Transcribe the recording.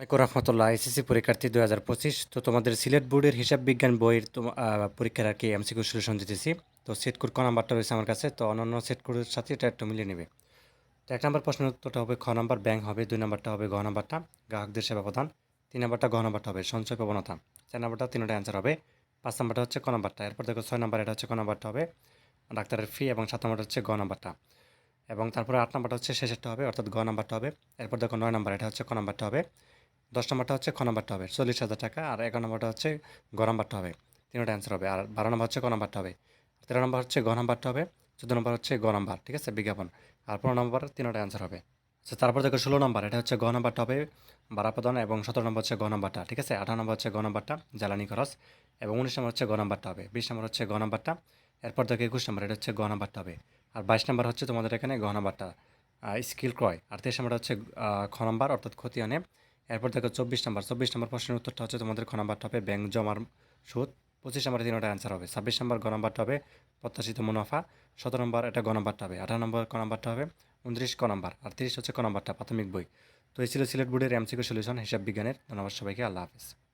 রহমতুল্লাহ, SSC পরীক্ষার্থী দু হাজার পঁচিশ। তো তোমাদের সিলেট বোর্ডের হিসাব বিজ্ঞান বইয়ের পরীক্ষার আর কি এমসিকিউ সলিউশন দিতেছি। তো সেট কোড ক নাম্বারটা রয়েছে আমার কাছে, তো অন্যান্য সেট কোডের সাথে এটা একটু মিলিয়ে নেবে। তো এক নম্বর প্রশ্নের উত্তরটা হবে, খ নাম্বার ব্যাংক হবে, দুই নাম্বারটা হবে ঘ নাম্বারটা, গ্রাহকদের সেবা প্রদান, তিন নাম্বারটা ঘ নাম্বারটা হবে সঞ্চয় প্রবণতা, চার নাম্বারটা তিনটা অ্যান্সার হবে, পাঁচ নাম্বারটা হচ্ছে ক নাম্বারটা, এরপর দেখো ছয় নাম্বার, এটা হচ্ছে ক নাম্বারটা হবে, ডাক্তারের ফি, এবং সাত নাম্বারটা হচ্ছে গ নাম্বারটা, এবং তারপরে আট নাম্বারটা হচ্ছে শেষেরটা হবে, অর্থাৎ গ নাম্বারটা হবে, এরপর দেখো নয় নাম্বার, এটা হচ্ছে ক নাম্বারটা হবে দশ নম্বরটা হচ্ছে খ নম্বরটা হবে, চল্লিশ হাজার টাকা, আর এগারো নম্বরটা হচ্ছে গ নম্বরটা হবে। তিনটা অ্যান্সার হবে, আর বারো নম্বর হচ্ছে ক নম্বরটা হবে। তেরো নম্বর হচ্ছে গ নম্বরটা হবে, চোদ্দ নম্বর হচ্ছে গ নম্বর, ঠিক আছে, বিজ্ঞাপন। আর পনেরো নম্বর তিনটা অ্যান্সার হবে। আচ্ছা তারপর দেখো ষোলো নম্বর, এটা হচ্ছে গ নম্বরটা হবে প্রদান এবং সতেরো নম্বর হচ্ছে গ নম্বরটা, ঠিক আছে? আঠারো নম্বর হচ্ছে গ নম্বরটা, জ্বালানি খরচ এবং উনিশ নম্বর হচ্ছে গ নম্বরটা হবে, বিশ নম্বর হচ্ছে গ নম্বরটা, এরপর দেখো একুশ নম্বর, এটা হচ্ছে গ নম্বরটা হবে। আর বাইশ নম্বর হচ্ছে তোমাদের এখানে গ নম্বরটা স্কিল ক্রয়, আর তেইশ নম্বরটা হচ্ছে খ নম্বর, অর্থাৎ খতিয়ানে এরপর দেখো চব্বিশ নম্বর। চব্বিশ নম্বর প্রশ্নের উত্তরটা হচ্ছে তোমাদের খ নাম্বারটা হবে ব্যাংক জমার সুদ। পঁচিশ নম্বরে তিনটা অ্যান্সার হবে। ছাব্বিশ নম্বর গ নাম্বারটা হবে প্রত্যাশিত মুনাফা। সতেরো নম্বর এটা গ নাম্বারটা হবে আঠারো নম্বর ক নাম্বারটা হবে উনত্রিশ ক নাম্বার। আর তিরিশ হচ্ছে ক নাম্বারটা প্রাথমিক বই। তো এই ছিল সিলেট বোর্ডের এমসিকে সলিউশন হিসাব বিজ্ঞানের। ধন্যবাদ সবাইকে। আল্লাহ হাফিজ।